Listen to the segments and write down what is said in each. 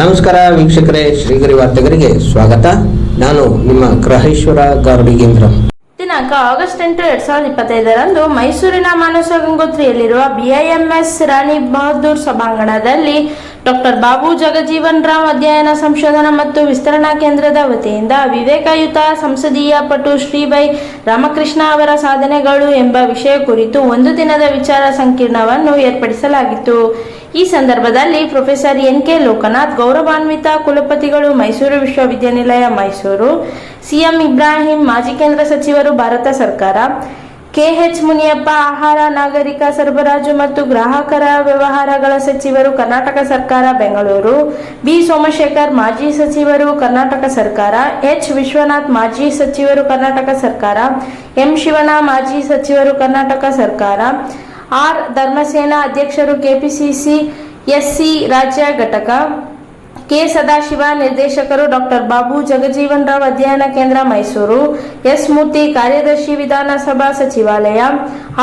ನಮಸ್ಕಾರ ವೀಕ್ಷಕರೇ, ಶ್ರೀಗರಿ ವಾರ್ತೆಗರಿಗೆ ಸ್ವಾಗತ. ನಾನು ನಿಮ್ಮ ಗ್ರಹೇಶ್ವರ ಗಾರ್ಡಿಗೇಂದ್ರ ದಿನಾಂಕ ಆಗಸ್ಟ್ ಎಂಟು, ಎರಡ್ ಸಾವಿರದ ಇಪ್ಪತ್ತೈದರಂದು ಮೈಸೂರಿನ ಮಾನಸ ಗಂಗೋತ್ರಿಯಲ್ಲಿರುವ ಬಿಐಎಂಎಸ್ ರಾಣಿ ಬಹದ್ದೂರ್ ಸಭಾಂಗಣದಲ್ಲಿ ಡಾಕ್ಟರ್ ಬಾಬು ಜಗಜೀವನ್ ರಾಮ್ ಅಧ್ಯಯನ ಸಂಶೋಧನಾ ಮತ್ತು ವಿಸ್ತರಣಾ ಕೇಂದ್ರದ ವತಿಯಿಂದ ವಿವೇಕಯುತ ಸಂಸದೀಯ ಪಟು ಶ್ರೀಬೈ ರಾಮಕೃಷ್ಣ ಅವರ ಸಾಧನೆಗಳು ಎಂಬ ವಿಷಯ ಕುರಿತು ಒಂದು ದಿನದ ವಿಚಾರ ಸಂಕಿರಣವನ್ನು ಏರ್ಪಡಿಸಲಾಗಿತ್ತು. ಈ ಸಂದರ್ಭದಲ್ಲಿ ಪ್ರೊಫೆಸರ್ ಎನ್ ಕೆ ಲೋಕನಾಥ್, ಗೌರವಾನ್ವಿತ ಕುಲಪತಿಗಳು ಮೈಸೂರು ವಿಶ್ವವಿದ್ಯಾನಿಲಯ, ಮೈಸೂರು. ಸಿಎಂ ಇಬ್ರಾಹಿಂ, ಮಾಜಿ ಕೇಂದ್ರ ಸಚಿವರು, ಭಾರತ ಸರ್ಕಾರ. ಕೆಎಚ್ ಮುನಿಯಪ್ಪ, ಆಹಾರ, ನಾಗರಿಕ ಸರಬರಾಜು ಮತ್ತು ಗ್ರಾಹಕರ ವ್ಯವಹಾರಗಳ ಸಚಿವರು, ಕರ್ನಾಟಕ ಸರ್ಕಾರ, ಬೆಂಗಳೂರು. ಬಿ. ಸೋಮಶೇಖರ್, ಮಾಜಿ ಸಚಿವರು, ಕರ್ನಾಟಕ ಸರ್ಕಾರ. ಎಚ್. ವಿಶ್ವನಾಥ್, ಮಾಜಿ ಸಚಿವರು, ಕರ್ನಾಟಕ ಸರ್ಕಾರ. ಎಂ. ಶಿವಣ್ಣ, ಮಾಜಿ ಸಚಿವರು, ಕರ್ನಾಟಕ ಸರ್ಕಾರ. ಆರ್ ಧರ್ಮಸೇನ ಅಧ್ಯಕ್ಷರು ಕೆಪಿಸಿಸಿ ಎಸ್ಸಿ ರಾಜ್ಯ ಘಟಕ, ಕೆ ಸದಾಶಿವ ನಿರ್ದೇಶಕರು ಡಾಕ್ಟರ್ ಬಾಬು ಜಗಜೀವನ್ ರಾವ್ ಅಧ್ಯಯನ ಕೇಂದ್ರ ಮೈಸೂರು, ಎಸ್ ಮೂರ್ತಿ ಕಾರ್ಯದರ್ಶಿ ವಿಧಾನಸಭಾ ಸಚಿವಾಲಯ,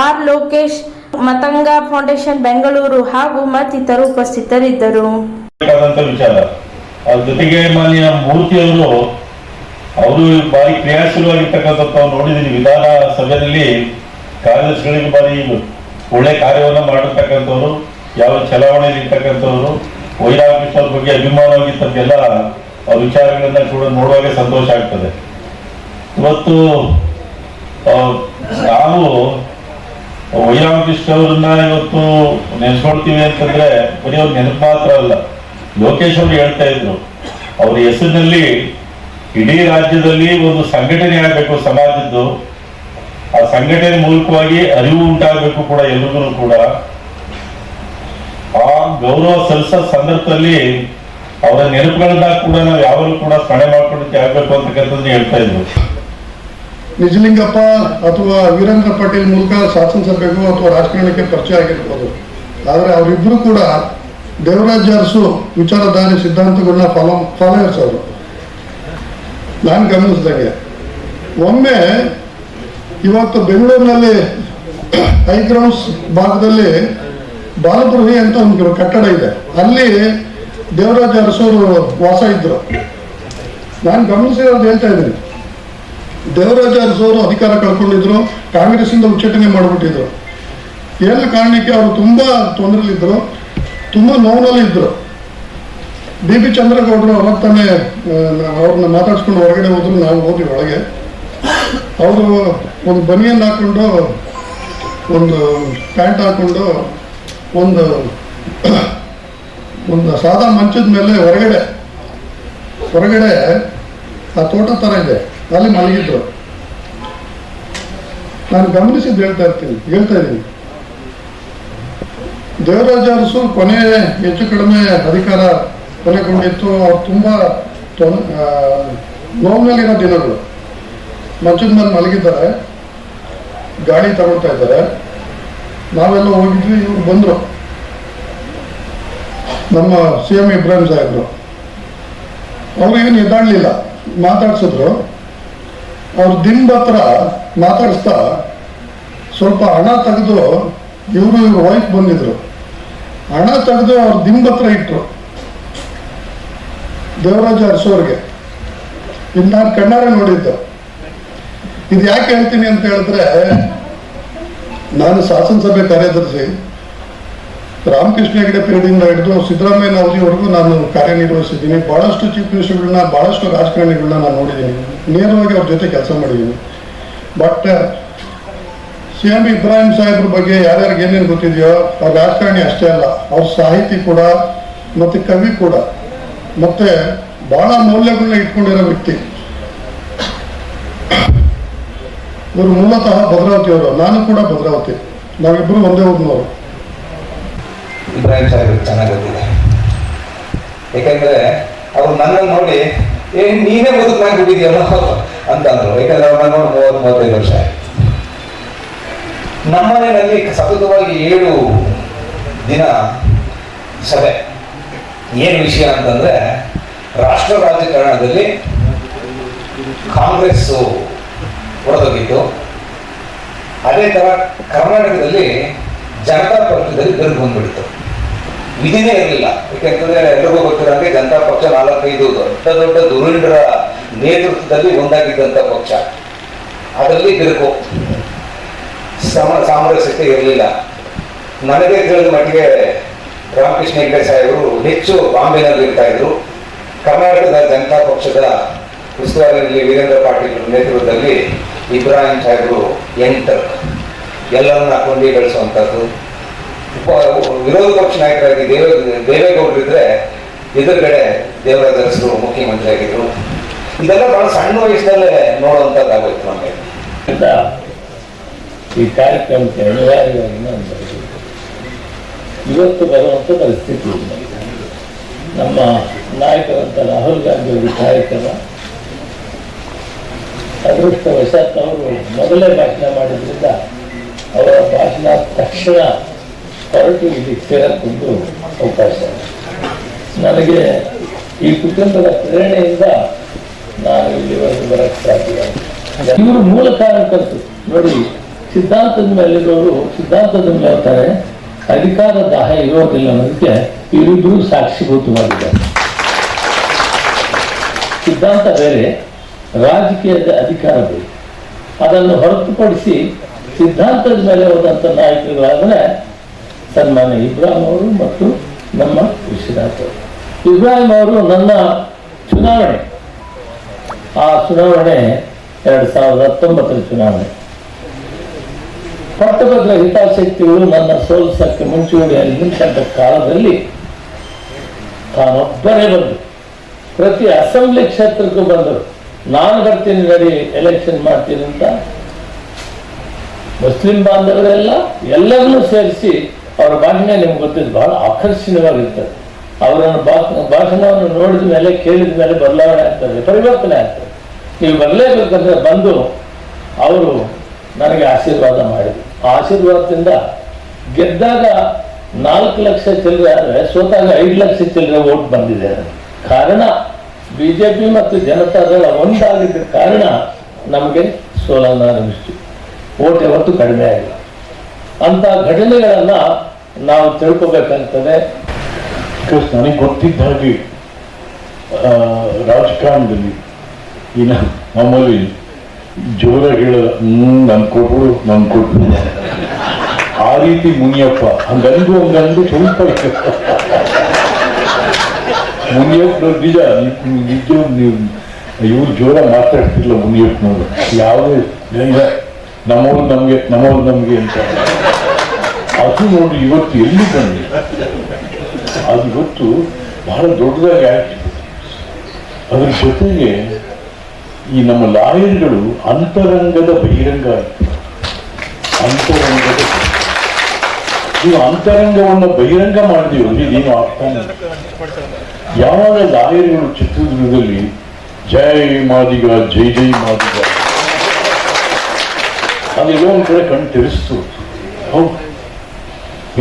ಆರ್ ಲೋಕೇಶ್ ಮತಂಗ ಫೌಂಡೇಶನ್ ಬೆಂಗಳೂರು ಹಾಗೂ ಮತ್ತಿತರು ಉಪಸ್ಥಿತರಿದ್ದರು. ಜೊತೆಗೆ ಮಾನ್ಯ ಮೂರ್ತಿ ಅವರು ಬಾರಿ ಕ್ರಿಯಾಶೀಲವಾಗಿರ್ತಕ್ಕಂಥ ತಾವು ನೋಡಿದೀನಿ ವಿಧಾನ ಸಭೆಯಲ್ಲಿ ಕಾರ್ಯದರ್ಶಿಗಳಿಗೆ ಬಾರಿ ಒಳ್ಳೆ ಕಾರ್ಯವನ್ನು ಮಾಡಿರ್ತಕ್ಕಂಥವ್ರು ಯಾವ ಚಲಾವಣೆಯಲ್ಲಿ ಇರ್ತಕ್ಕಂಥವ್ರು ವೈರಾಕೃಷ್ಣ ಅವ್ರ ಬಗ್ಗೆ ಅಭಿಮಾನವಾಗಿರ್ತಕ್ಕೆಲ್ಲ ಆ ವಿಚಾರಗಳನ್ನ ಕೂಡ ನೋಡುವಾಗ ಸಂತೋಷ ಆಗ್ತದೆ. ಇವತ್ತು ನಾವು ವೈರಾಮಕೃಷ್ಣ ಅವರನ್ನ ಇವತ್ತು ನೆನೆಸ್ಕೊಳ್ತೀವಿ ಅಂತಂದ್ರೆ ಬರೀ ಅವ್ರ ನೆನಪು ಮಾತ್ರ ಅಲ್ಲ. ಲೋಕೇಶ್ ಅವರು ಹೇಳ್ತಾ ಇದ್ರು, ಅವ್ರ ಹೆಸರಿನಲ್ಲಿ ಇಡೀ ರಾಜ್ಯದಲ್ಲಿ ಒಂದು ಸಂಘಟನೆ ಆಗಬೇಕು ಸಮಾಜದ್ದು. ಆ ಸಂಘಟನೆ ಮೂಲಕವಾಗಿ ಅರಿವು ಉಂಟಾಗಬೇಕು ಕೂಡ ಎಲ್ರಿಗೂ ಕೂಡ. ಆ ಗೌರವ ಸಲ್ಲಿಸೋ ಸಂದರ್ಭದಲ್ಲಿ ಅವರ ನೆನಪುಗಳನ್ನ ಕೂಡ ನಾವು ಯಾವಾಗಲೂ ಕೂಡ ಸ್ಮರಣೆ ಮಾಡ್ಕೊಳಕ್ಕೆ ಆಗ್ಬೇಕು ಅಂತಕ್ಕಂಥದ್ದು ಹೇಳ್ತಾ ಇದ್ರು ನಿಜಲಿಂಗಪ್ಪ ಅಥವಾ ವೀರೇಂದ್ರ ಪಾಟೀಲ್ ಮೂಲಕ ಶಾಸನಸಭೆಗೂ ಅಥವಾ ರಾಜಕಾರಣಕ್ಕೆ ಪರಿಚಯ ಆಗಿರ್ಬೋದು. ಆದರೆ ಅವರಿಬ್ಬರು ಕೂಡ ದೇವರಾಜ್ ಅರಸು ವಿಚಾರಧಾರೆ ಸಿದ್ಧಾಂತಗಳನ್ನ ಫಾಲೋ ಫಾಲೋಯರ್ಸ್ ಅವರು. ನಾನು ಗಮನಿಸಿದಂಗೆ. ಒಮ್ಮೆ ಇವತ್ತು ಬೆಂಗಳೂರಿನಲ್ಲಿ ಹೈಗ್ರೌಂಡ್ಸ್ ಭಾಗದಲ್ಲಿ ಬಾಲಗೃಹಿ ಅಂತ ಒಂದು ಕಟ್ಟಡ ಇದೆ. ಅಲ್ಲಿ ದೇವರಾಜ ಅರಸವರು ವಾಸ ಇದ್ರು. ನಾನು ಗಮನಿಸಿರೋದು ಹೇಳ್ತಾ ಇದ್ದೀನಿ. ದೇವರಾಜ ಅರಸವರು ಅಧಿಕಾರ ಕಳ್ಕೊಂಡಿದ್ರು, ಕಾಂಗ್ರೆಸ್ಸಿಂದ ಉಚ್ಚಾಟನೆ ಮಾಡಿಬಿಟ್ಟಿದ್ರು. ಏನು ಕಾರಣಕ್ಕೆ ಅವರು ತುಂಬ ತೊಂದರೆಲಿದ್ದರು ತುಂಬ ನೋವಿನಲ್ಲಿದ್ದರು ಬಿ ಬಿ ಚಂದ್ರಗೌಡರು ಅವಾಗ ತಾನೇ ಅವ್ರನ್ನ ಮಾತಾಡ್ಸ್ಕೊಂಡು ಹೊರಗಡೆ ಹೋದ್ರು, ನಾವು ಹೋದ್ವಿ ಒಳಗೆ. ಅವರು ಒಂದು ಬನಿಯನ್ ಹಾಕ್ಕೊಂಡು ಒಂದು ಪ್ಯಾಂಟ್ ಹಾಕ್ಕೊಂಡು ಒಂದು ಒಂದು ಸಾದಾ ಮಂಚದ ಮೇಲೆ ಹೊರಗಡೆ ಹೊರಗಡೆ ಆ ತೋಟ ಥರ ಇದೆ. ಅಲ್ಲಿ ಮಲಗಿದ್ರು. ನಾನು ಗಮನಿಸಿದ್ದು ಹೇಳ್ತಾ ಇರ್ತೀನಿ, ಹೇಳ್ತಾ ಇದ್ದೀನಿ. ದೇವರಾಜ ಅರಸು ಕೊನೆ ಹೆಚ್ಚು ಕಡಿಮೆ ಅಧಿಕಾರ ಕೊನೆಗೊಂಡಿತ್ತು ಅವ್ರು ತುಂಬ ತೊನ್- ನೋವಿನಲ್ಲಿರೋ ದಿನಗಳು. ಮಂಚದ ಮೇಲೆ ಮಲಗಿದ್ದಾರೆ ಗಾಳಿ ತಗೊಳ್ತಾ ಇದ್ದಾರೆ. ನಾವೆಲ್ಲ ಹೋಗಿದ್ವಿ, ಇವ್ರು ಬಂದರು. ನಮ್ಮ ಸಿ ಎಂ ಇಬ್ರಾಹಿಂ ಸಾಹೇಬ್ರು. ಅವ್ರು ಏನು ಎದ್ದಾಡಲಿಲ್ಲ, ಮಾತಾಡ್ಸಿದ್ರು. ಅವ್ರ ದಿಂಬ ಹತ್ರ ಮಾತಾಡಿಸ್ತಾ ಸ್ವಲ್ಪ ಹಣ ತೆಗೆದು ಇವರು ಇವ್ರ ವೈಫ್ ಬಂದಿದ್ರು. ಹಣ ತೆಗೆದು ಅವ್ರ ದಿಂಬ ಹತ್ರ ಇಟ್ರು. ದೇವರಾಜ ಅರಸೋರ್ಗೆ ಇದು ನಾನು ಕಣ್ಣಾರೆ ನೋಡಿದ್ದು. ಇದು ಯಾಕೆ ಹೇಳ್ತೀನಿ ಅಂತ ಹೇಳಿದ್ರೆ, ನಾನು ಶಾಸನಸಭೆ ಕಾರ್ಯದರ್ಶಿ, ರಾಮಕೃಷ್ಣ ಹೆಗಡೆ ಪೀರಿಯಡಿಂದ ಹಿಡಿದು ಸಿದ್ದರಾಮಯ್ಯ ಅವಧಿವರೆಗೂ ನಾನು ಕಾರ್ಯನಿರ್ವಹಿಸಿದ್ದೀನಿ. ಭಾಳಷ್ಟು ಚೀಫ್ ಮಿನಿಸ್ಟರ್ಗಳನ್ನ ಭಾಳಷ್ಟು ರಾಜಕಾರಣಿಗಳನ್ನ ನಾನು ನೋಡಿದ್ದೀನಿ. ನೇರವಾಗಿ ಅವ್ರ ಜೊತೆ ಕೆಲಸ ಮಾಡಿದ್ದೀನಿ. ಬಟ್, ಸಿ ಎಂ ಇಬ್ರಾಹಿಂ ಸಾಹೇಬ್ರ ಬಗ್ಗೆ ಯಾರ್ಯಾರಿಗೆ ಏನೇನು ಗೊತ್ತಿದೆಯೋ, ಅವ್ರ ರಾಜಕಾರಣಿ ಅಷ್ಟೇ ಅಲ್ಲ, ಅವ್ರ ಸಾಹಿತಿ ಕೂಡ, ಮತ್ತು ಕವಿ ಕೂಡ, ಮತ್ತೆ ಭಾಳ ಮೌಲ್ಯಗಳನ್ನ ಇಟ್ಕೊಂಡಿರೋ ವ್ಯಕ್ತಿ. ಇವರು ಮೂಲತಃ ಭದ್ರಾವತಿಯವರು ನಾನು ಕೂಡ ಭದ್ರಾವತಿ. ನಾವಿಬ್ಬರು ಒಂದೇ ಊರಿನವರು. ಇಬ್ರಾಹಿಂ ಸಾಹೇಬ್ ಚೆನ್ನಾಗಿ ಗೊತ್ತಿದೆ ಯಾಕಂದ್ರೆ ಅವ್ರು ನನ್ನನ್ನು ನೋಡಿ, ಏ, ನೀನೇ ಬದುಕು ಬಿಟ್ಟಿದ್ಯಲ್ಲ? ಅಂತ ಅಂದ್ರು. ಯಾಕಂದ್ರೆ ಅವ್ರು ನೋಡಿ ಮೂವತ್ತು, ಮೂವತ್ತೈದು ವರ್ಷ ನಮ್ಮನೆಯಲ್ಲಿ ಸತತವಾಗಿ ಏಳು ದಿನ ಸಭೆ. ಏನು ವಿಷಯ ಅಂತಂದ್ರೆ, ರಾಷ್ಟ್ರ ರಾಜಕಾರಣದಲ್ಲಿ ಕಾಂಗ್ರೆಸ್ ಹೊರದೋಗಿತ್ತು ಅದೇ ತರ ಕರ್ನಾಟಕದಲ್ಲಿ ಜನತಾ ಪಕ್ಷದಲ್ಲಿ ಬೆರೆದು ಬಂದ್ಬಿಡ್ತು. ವಿಧಿನೇ ಇರಲಿಲ್ಲ. ಯಾಕೆಂತಂದ್ರೆ ಎಲ್ಲರಿಗೂ ಗೊತ್ತಿರೋ ಹಾಗೆ ಜನತಾ ಪಕ್ಷ ನಾಲ್ಕೈದು ದೊಡ್ಡ ದೊಡ್ಡ ದುರುಂಡರ ನೇತೃತ್ವದಲ್ಲಿ ಒಂದಾಗಿದ್ದಂಥ ಪಕ್ಷ. ಅದರಲ್ಲಿ ಬಿರುಕು. ಸಮ, ಸಾಮರಸ್ಯತೆ ಇರಲಿಲ್ಲ. ನನಗೆ ತಿಳಿದ ಮಟ್ಟಿಗೆ ರಾಮಕೃಷ್ಣ ಹೆಗ್ಡೆ ಸಾಹೇಬರು ಹೆಚ್ಚು ಬಾಂಬೆನಲ್ಲಿ ಇರ್ತಾ ಇದ್ರು. ಕರ್ನಾಟಕದ ಜನತಾ ಪಕ್ಷದ ಉಸ್ತುವಾರಿಯಲ್ಲಿ ವೀರೇಂದ್ರ ಪಾಟೀಲ್ ನೇತೃತ್ವದಲ್ಲಿ ಇಬ್ರಾಹಿಂ ಸಾಹೇಬರು ಎಂಟರ್ ಎಲ್ಲರನ್ನ ಕೊಂಡಿ ಬೆಳೆಸುವಂಥದ್ದು ಉಪ- ವಿರೋಧ ಪಕ್ಷ ನಾಯಕರಾಗಿ ದೇವ ದೇವೇಗೌಡರು ಇದ್ರೆ ಎದುರುಗಡೆ ದೇವರಾಜ ಅರಸರು ಮುಖ್ಯಮಂತ್ರಿ ಆಗಿದ್ರು. ಇದೆಲ್ಲ ಬಹಳ ಸಣ್ಣ ವಯಸ್ಸಲ್ಲೇ ನೋಡುವಂಥದ್ದಾಗೋಯ್ತು ನಮಗೆ. ಈ ಕಾರ್ಯಕ್ರಮಕ್ಕೆ ಇವತ್ತು ಬರುವಂಥ ಪರಿಸ್ಥಿತಿ. ನಮ್ಮ ನಾಯಕರಂತ ರಾಹುಲ್ ಗಾಂಧಿ ಅವರ ಕಾರ್ಯಕ್ರಮ ಅದೃಷ್ಟವಶಾತ್ ಅವರು ಮೊದಲೇ ಭಾಷಣ ಮಾಡಿದ್ರಿಂದ ಅವರ ಭಾಷಣ ತಕ್ಷಣ ಹೊರಟು ಇಲ್ಲಿ ಸೇರಕ್ಕೊಂದು ಅವಕಾಶ ನನಗೆ ಈ ಕುಟುಂಬದ ಪ್ರೇರಣೆಯಿಂದ ನಾನು ಇಲ್ಲಿವರೆಗೂ ಬರಕ್ಕೆ ಸಾಧ್ಯ ಇವರು ಮೂಲ ಕಾರಣಕರ್ತರು ನೋಡಿ, ಸಿದ್ಧಾಂತದ ಮೇಲಿರೋರು ಸಿದ್ಧಾಂತದ ಮೇಲೆ ಹೇಳ್ತಾರೆ ಅಧಿಕಾರ ದಾಹ ಇರೋದಿಲ್ಲ ಅನ್ನೋದಕ್ಕೆ ಇವರಿಬ್ಬರು ಸಾಕ್ಷಿಭೂತವಾಗಿದ್ದಾರೆ ಸಿದ್ಧಾಂತ ಬೇರೆ. ರಾಜಕೀಯದ ಅಧಿಕಾರ ಬೇಕು. ಅದನ್ನು ಹೊರತುಪಡಿಸಿ ಸಿದ್ಧಾಂತದ ಮೇಲೆ ಹೋದಂಥ ನಾಯಕರುಗಳಾದರೆ ಸನ್ಮಾನ್ಯ ಇಬ್ರಾಹಿಂ ಅವರು ಮತ್ತು ನಮ್ಮ ವಿಶ್ವನಾಥ್ ಅವರು. ಇಬ್ರಾಹಿಂ ಅವರು ನನ್ನ ಚುನಾವಣೆ. ಆ ಚುನಾವಣೆ ಎರಡು ಸಾವಿರದ ಹತ್ತೊಂಬತ್ತರ ಚುನಾವಣೆ. ಪಟ್ಟಭದ್ರ ಹಿತಾಸಕ್ತಿಗಳು ನನ್ನ ಸೋಲಿಸಕ್ಕೆ ಮುಂಚೂಣಿಯಲ್ಲಿ ನಿಂತ ಕಾಲದಲ್ಲಿ ತಾನೊಬ್ಬರೇ ಬಂದರು ಪ್ರತಿ ಅಸೆಂಬ್ಲಿ ಕ್ಷೇತ್ರಕ್ಕೂ ಬಂದರು. ನಾನು ಬರ್ತೀನಿ ನಡಿ ಎಲೆಕ್ಷನ್ ಮಾಡ್ತೀನಿ ಅಂತ. ಮುಸ್ಲಿಂ ಬಾಂಧವರೆಲ್ಲ ಎಲ್ಲರನ್ನೂ ಸೇರಿಸಿ ಅವರ ಭಾಷಣ ನಿಮ್ಗೆ ಗೊತ್ತಿದ್ದು ಬಹಳ ಆಕರ್ಷಣೀಯವಾಗಿರ್ತದೆ. ಅವರ ಭಾಷಣವನ್ನು ನೋಡಿದ ಮೇಲೆ, ಕೇಳಿದ ಮೇಲೆ ಬದಲಾವಣೆ ಆಗ್ತದೆ, ಪರಿವರ್ತನೆ ಆಗ್ತದೆ. ನೀವು ಬರಲೇಬೇಕಂದ್ರೆ ಬಂದು ಅವರು ನನಗೆ ಆಶೀರ್ವಾದ ಮಾಡಿದರು ಆಶೀರ್ವಾದದಿಂದ ಗೆದ್ದಾಗ ನಾಲ್ಕು ಲಕ್ಷ ಚಿಲ್ಲರೆ ಆದರೆ, ಸೋತಾಗ ಐದು ಲಕ್ಷ ಚಿಲ್ಲರೆ ಓಟ್ ಬಂದಿದೆ. ಕಾರಣ ಬಿಜೆಪಿ ಮತ್ತು ಜನತಾದಳ ಒಂದಾಗಿದ್ದ ಕಾರಣ ನಮಗೆ ಸೋಲನ್ನು ಅನುಭವಿಸ್ತು ಓಟ್ ಯಾವತ್ತು ಕಡಿಮೆ ಆಗಿಲ್ಲ. ಅಂತ ಘಟನೆಗಳನ್ನ ನಾವು ತಿಳ್ಕೊಬೇಕಾಗ್ತದೆ ನನಗೆ ಗೊತ್ತಿದ್ದ ಹಾಗೆ ರಾಜಕಾರಣದಲ್ಲಿ ಇನ್ನು ನಮ್ಮಲ್ಲಿ ಮಾಮೂಲಿ ಜೋರಾಗಿ ಹೇಳೋದು ನನ್ ಕೊಟ್ಟು ನನ್ ಕೊಟ್ಟು ಆ ರೀತಿ ಮುನಿಯಪ್ಪ ಹಂಗಂದು ಹಂಗಂದು ಸ್ವಲ್ಪ ಮುನಿಯಪ್ಪ ನಿಜ ನಿಜ ನೀವು ಇವ್ರು ಜೋರ ಮಾತಾಡ್ತಿರ್ಲಿಲ್ಲ ಮುನಿಯಪ್ಪನವ್ರು. ಯಾವುದೇ ಇಲ್ಲ, ನಮ್ಮವ್ರು ನಮಗೆ ನಮ್ಮವ್ರು ನಮಗೆ ಅಂತ. ಅದು ನೋಡಿ ಇವತ್ತು ಎಲ್ಲಿ ಬಂದಿದೆ ಅದು ಇವತ್ತು ಬಹಳ ದೊಡ್ಡದಾಗಿ ಆಯ್ತು. ಅದ್ರ ಜೊತೆಗೆ ಈ ನಮ್ಮ ಲಾಯರ್ಗಳು ಅಂತರಂಗದ ಬಹಿರಂಗ. ಅಂತರಂಗದ ನೀವು ಅಂತರಂಗವನ್ನು ಬಹಿರಂಗ ಮಾಡಿದೀವಿ ನೀನು ಆಗ್ತಾನೆ. ಯಾವಾಗ ಲಾಯರ್ಗಳು ಚಿತ್ರದುರ್ಗದಲ್ಲಿ ಜಯ ಮಾದಿಗ, ಜೈ ಜೈ ಮಾದಿಗ? ಅಲ್ಲಿ ಒಂದ್ ಕಡೆ ಕಣ್ಣು ತೆರೆಸ್ತು. ಹೌದು.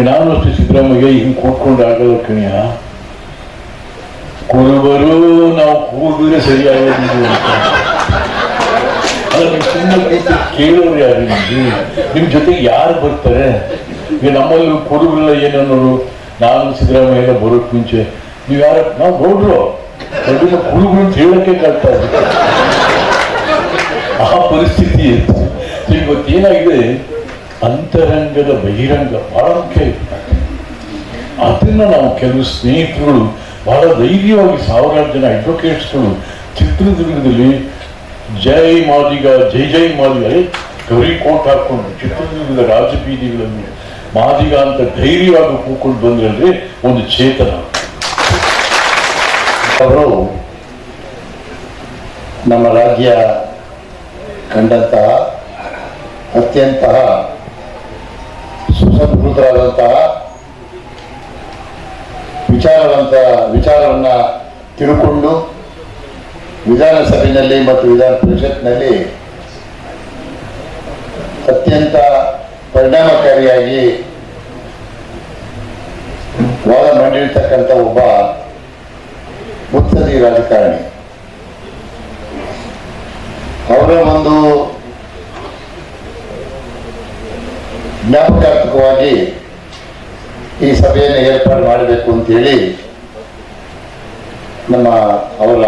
ನಾನು ಅಷ್ಟೇ ಸಿದ್ದರಾಮಯ್ಯ ಹಿಂಗೆ ಕೂತ್ಕೊಂಡು ಆಗಲ್ಲ ಕಣಿಯ. ಕುರುಬರು, ನಾವು ಕೂಡಿದ್ರೆ ಸರಿಯಾಗೋದಿಲ್ಲ ನೀವು ಸುಮ್ಮನೆ ಕೇಳೋರು ಯಾರು ನಿಮ್ಗೆ ನಿಮ್ ಜೊತೆಗೆ ಯಾರು ಬರ್ತಾರೆ? ಈಗ ನಮ್ಮಲ್ಲಿ ಕುರುಬರೆಲ್ಲ ಏನನ್ನೋರು ನಾನು ಸಿದ್ದರಾಮಯ್ಯ ಎಲ್ಲ ಬರೋಕ್ ಮುಂಚೆ ನೀವು ಯಾರ? ನಾವು ಗೌಡ್ರು. ಕಣ್ಣಿನ ಅಂತ ಹೇಳಕ್ಕೆ ಕಾಡ್ತಾ ಇದ್ದೀವಿ ಆ ಪರಿಸ್ಥಿತಿ ಇವತ್ತೇನಾಗಿದೆ ಅಂತರಂಗದ ಬಹಿರಂಗ ಬಹಳ ಮುಖ್ಯ ಅದನ್ನ ನಾವು ಕೆಲವು ಸ್ನೇಹಿತರುಗಳು ಬಹಳ ಧೈರ್ಯವಾಗಿ ಸಾವಿರಾರು ಜನ ಅಡ್ವೊಕೇಟ್ಸ್ಗಳು ಚಿತ್ರದುರ್ಗದಲ್ಲಿ ಜೈ ಮಾದಿಗ, ಜೈ ಜೈ ಮಾದಿಗ ಗೌರಿ ಕೋಟ್ ಹಾಕೊಂಡು ಚಿತ್ರದುರ್ಗದ ರಾಜಬೀದಿಗಳನ್ನು ಮಾದಿಗ ಅಂತ ಧೈರ್ಯವಾಗಿ ಕೂಕೊಂಡು ಬಂದ್ರಲ್ಲಿ ಒಂದು ಚೇತನ ಅವರು ನಮ್ಮ ರಾಜ್ಯ ಕಂಡಂತಹ ಅತ್ಯಂತ ಸುಸಂಸ್ಕೃತರಾದಂತಹ ವಿಚಾರವಂತ ವಿಚಾರವನ್ನ ತಿಳ್ಕೊಂಡು ವಿಧಾನಸಭೆಯಲ್ಲಿ ಮತ್ತು ವಿಧಾನ ಪರಿಷತ್ನಲ್ಲಿ ಅತ್ಯಂತ ಪರಿಣಾಮಕಾರಿಯಾಗಿ ವಾದ ಮಂಡಿರ್ತಕ್ಕಂಥ ಒಬ್ಬ ಮುತ್ಸದಿ ರಾಜಕಾರಣಿ. ಅವರ ಒಂದು ಜ್ಞಾಪಕಾರ್ಥಕವಾಗಿ ಈ ಸಭೆಯನ್ನು ಏರ್ಪಾಡು ಮಾಡಬೇಕು ಅಂತೇಳಿ ನಮ್ಮ ಅವರ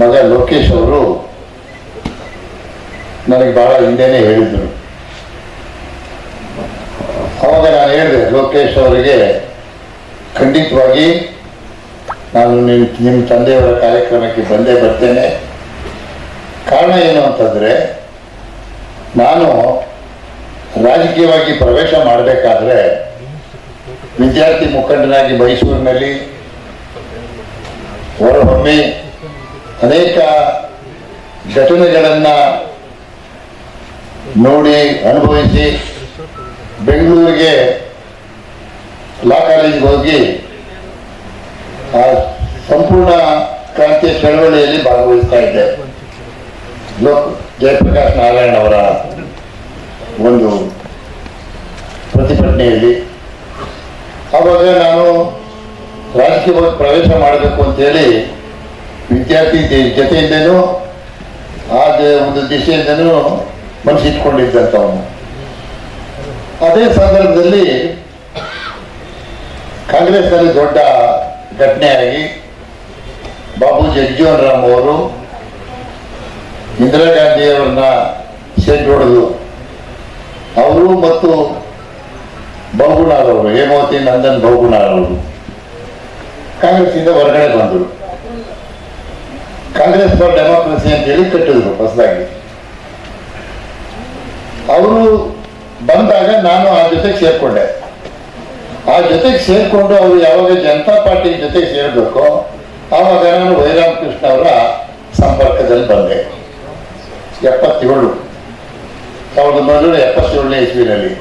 ಮಗ ಲೋಕೇಶ್ ಅವರು ನನಗೆ ಬಹಳ ಹಿಂದೆನೇ ಹೇಳಿದರು ಅವಾಗ ನಾನು ಹೇಳಿದೆ, ಲೋಕೇಶ್ ಅವರಿಗೆ ಖಂಡಿತವಾಗಿ ನಾನು ನಿಮ್ಮ ನಿಮ್ಮ ತಂದೆಯವರ ಕಾರ್ಯಕ್ರಮಕ್ಕೆ ಬಂದೇ ಬರ್ತೇನೆ. ಕಾರಣ ಏನು ಅಂತಂದರೆ, ನಾನು ರಾಜಕೀಯವಾಗಿ ಪ್ರವೇಶ ಮಾಡಬೇಕಾದ್ರೆ ವಿದ್ಯಾರ್ಥಿ ಮುಖಂಡನಾಗಿ ಮೈಸೂರಿನಲ್ಲಿ ಹೊರಹೊಮ್ಮಿ ಅನೇಕ ಘಟನೆಗಳನ್ನು ನೋಡಿ ಅನುಭವಿಸಿ ಬೆಂಗಳೂರಿಗೆ ಲಾ ಕಾಲೇಜಿಗೆ ಹೋಗಿ ಆ ಸಂಪೂರ್ಣ ಕ್ರಾಂತಿಯ ಚಳವಳಿಯಲ್ಲಿ ಭಾಗವಹಿಸ್ತಾ ಇದ್ದೆ. ಜಯಪ್ರಕಾಶ್ ನಾರಾಯಣ್ ಅವರ ಒಂದು ಪ್ರತಿಭಟನೆಯಲ್ಲಿ ಆವಾಗ ನಾನು ರಾಜಕೀಯವಾಗಿ ಪ್ರವೇಶ ಮಾಡಬೇಕು ಅಂತೇಳಿ ವಿದ್ಯಾರ್ಥಿ ಜೊತೆಯಿಂದನೂ, ಆ ಒಂದು ದಿಶೆಯಿಂದನೂ ಮನಸ್ಸಿಟ್ಕೊಂಡಿದ್ದಂಥವನು ಅದೇ ಸಂದರ್ಭದಲ್ಲಿ ಕಾಂಗ್ರೆಸ್ನಲ್ಲಿ ದೊಡ್ಡ ಘಟನೆಯಾಗಿ ಬಾಬು ಜಗಜೀವನ್ ರಾಮ್ ಅವರು ಇಂದಿರಾ ಗಾಂಧಿಯವರನ್ನ ಸೆಟ್ ಹೊಡೆದು ಅವರು ಮತ್ತು ಅವರು ಹೇಮಾವತಿ ನಂದನ್ ಅವರು ಕಾಂಗ್ರೆಸ್ಸಿಂದ ಹೊರಗಡೆ ಬಂದರು. ಕಾಂಗ್ರೆಸ್ ಫಾರ್ ಡೆಮಾಕ್ರಸಿ ಅಂತೇಳಿ ಕಟ್ಟಿದ್ರು ಹೊಸದಾಗಿ. ಅವರು ಬಂದಾಗ ನಾನು ಆ ಜೊತೆಗೆ ಸೇರ್ಕೊಂಡೆ. ಆ ಜೊತೆಗೆ ಸೇರಿಕೊಂಡು ಅವರು ಯಾವಾಗ ಜನತಾ ಪಾರ್ಟಿ ಜೊತೆಗೆ ಸೇರಬೇಕೋ, ಆವಾಗ ನಾನು ವೈರಾಮಕೃಷ್ಣ ಅವರ ಸಂಪರ್ಕದಲ್ಲಿ ಬಂದೆ. ಎಪ್ಪತ್ತೇಳು. ಸಾವಿರದ ಒಂಬೈನೂರ ಎಪ್ಪತ್ತೇಳನೇ ಇಸ್ವಿನಲ್ಲಿ.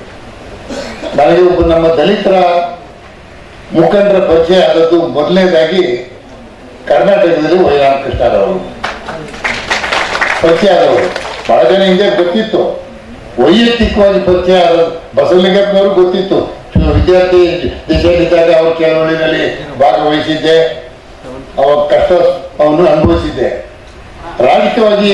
ನನಗೆ ಒಬ್ಬ ನಮ್ಮ ದಲಿತರ ಮುಖಂಡರ ಪರಿಚಯ ಆದದ್ದು ಮೊದಲನೇದಾಗಿ ಕರ್ನಾಟಕದಲ್ಲಿ ವೈರಾಮಕೃಷ್ಣರವರು ಪರಿಚಯ ಆದವರು. ಬಹಳ ಜನ ಹಿಂದೆ ಗೊತ್ತಿತ್ತು. ವೈಯಕ್ತಿಕವಾಗಿ ಪರಿಚಯ ಆದ ಬಸವಲಿಂಗಪ್ಪನವರು ಗೊತ್ತಿತ್ತು. ವಿದ್ಯಾರ್ಥಿ ದಿಶೆಯಲ್ಲಿದ್ದಾಗ ಅವ್ರ ಚಳವಳಿನಲ್ಲಿ ಭಾಗವಹಿಸಿದ್ದೆ. ಅವರ ಕಷ್ಟ ಅವನು ಅನುಭವಿಸಿದ್ದೆ. ರಾಜಕೀಯವಾಗಿ